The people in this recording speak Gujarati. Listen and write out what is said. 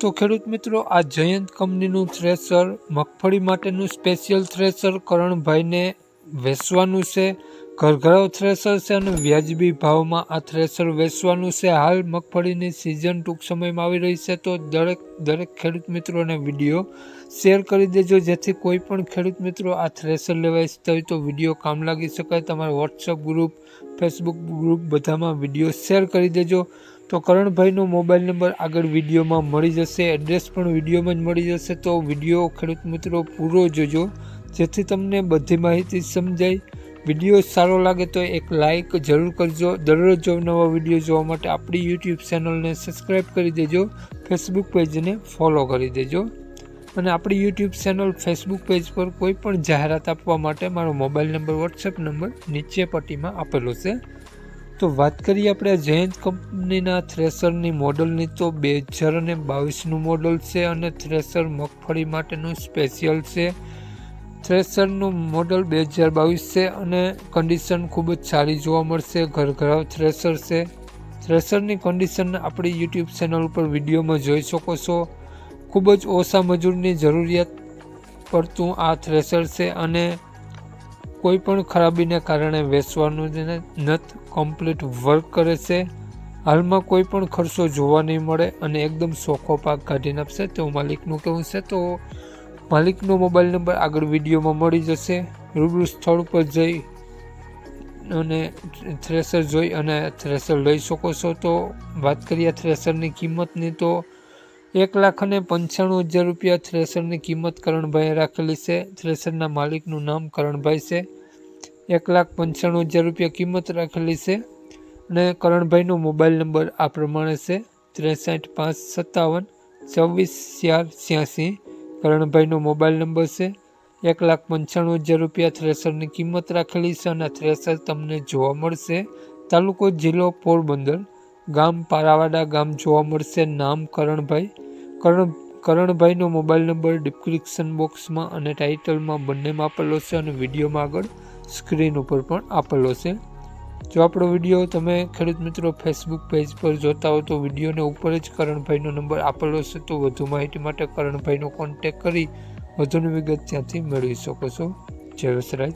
તો ખેડૂત મિત્રો, આ જયંત કંપનીનું થ્રેસર, મગફળી માટેનું સ્પેશિયલ થ્રેસર કરણભાઈને વેચવાનું છે. ઘરઘરાવ થ્રેસર છે અને વ્યાજબી ભાવમાં આ થ્રેસર વેચવાનું છે. હાલ મગફળીની સિઝન ટૂંક સમયમાં આવી રહી છે, તો દરેક દરેક ખેડૂત મિત્રોને વીડિયો શેર કરી દેજો, જેથી કોઈ પણ ખેડૂત મિત્રો આ થ્રેસર લેવા ઈચ્છતા હોય તો વીડિયો કામ લાગી શકાય. તમારા વોટ્સઅપ ગ્રુપ ફેસબુક ગ્રુપ બધામાં વીડિયો શેર કરી દેજો. તો કરણભાઈનો મોબાઈલ નંબર આગળ વિડીયોમાં મળી જશે, એડ્રેસ પણ વિડીયોમાં જ મળી જશે, તો વીડિયો ખેડૂત મિત્રો પૂરો જોજો. જેથી તમને બધી માહિતી સમજાય. વીડિયો સારો લાગે તો એક લાઇક જરૂર કરજો. દરરોજ નવા વીડિયો જોવા માટે આપણી યુટ્યુબ ચેનલને સબસ્ક્રાઈબ કરી દેજો, ફેસબુક પેજને ફોલો કરી દેજો. અને આપણી યુટ્યુબ ચેનલ ફેસબુક પેજ પર કોઈ પણ જાહેરાત આપવા માટે મારો મોબાઈલ નંબર, વોટ્સએપ નંબર નીચે પટ્ટીમાં આપેલો છે. તો વાત કરીએ આપણે જયંત કંપનીના થ્રેસરની મોડલની તો બે હજાર અને બાવીસનું મોડલ છે અને થ્રેસર મગફળી માટેનું સ્પેશિયલ છે. થ્રેસરનું મોડલ બે હજાર બાવીસ છે અને કન્ડિશન ખૂબ જ સારી જોવા મળશે. ઘરઘરાવ થ્રેસર છે. થ્રેસરની કન્ડિશન આપણી યુટ્યુબ ચેનલ ઉપર વિડીયોમાં જોઈ શકો છો. ખૂબ જ ઓછા મજૂરની જરૂરિયાત પડતું આ થ્રેસર છે અને કોઈ પણ ખરાબીને કારણે વેચવાનું નથી કમ્પ્લીટ વર્ક કરે છે. હાલમાં કોઈ પણ ખર્ચો જોવા નહીં મળે અને એકદમ સોખો પાક કાઢીને આપશે તેવું માલિકનું કહેવું છે? તો માલિકનો મોબાઈલ નંબર આગળ વિડીયોમાં મળી જશે. રૂબરૂ સ્થળ પર જઈ અને થ્રેસર જોઈ અને થ્રેસર લઈ શકો છો. તો વાત કરીએ થ્રેસરની કિંમતની, તો એક લાખ અને પંચાણું હજાર રૂપિયા થ્રેસરની કિંમત કરણભાઈએ રાખેલી છે. થ્રેસરના માલિકનું નામ કરણભાઈ છે. એક લાખ પંચાણું હજાર રૂપિયા કિંમત રાખેલી છે અને કરણભાઈનો મોબાઈલ નંબર આ પ્રમાણે છે. ત્રેસઠ પાંચ સત્તાવન છવ્વીસ ચાર છ્યાસી. કરણભાઈનો મોબાઈલ નંબર છે. એક લાખ પંચાણું હજાર રૂપિયા થ્રેસરની કિંમત રાખેલી છે અને થ્રેસર તમને જોવા મળશે. તાલુકો જિલ્લો પોરબંદર. ગામ પારાવાડા ગામ જોવા મળશે નામ કરણભાઈ. કરણ, કરણભાઈનો મોબાઈલ નંબર ડિસ્ક્રિપ્શન બોક્સમાં અને ટાઇટલમાં બંનેમાં આપેલો છે અને વિડીયોમાં આગળ સ્ક્રીન ઉપર પણ આપેલો છે. જો આપણો વીડિયો તમે ખેડૂત મિત્રો ફેસબુક પેજ પર જોતા હો તો વિડીયોને ઉપર જ કરણભાઈનો નંબર આપેલો છે તો વધુ માહિતી માટે કરણભાઈનો કોન્ટેક કરી વધુની વિગત ત્યાંથી મેળવી શકો છો. જય વસરાજ.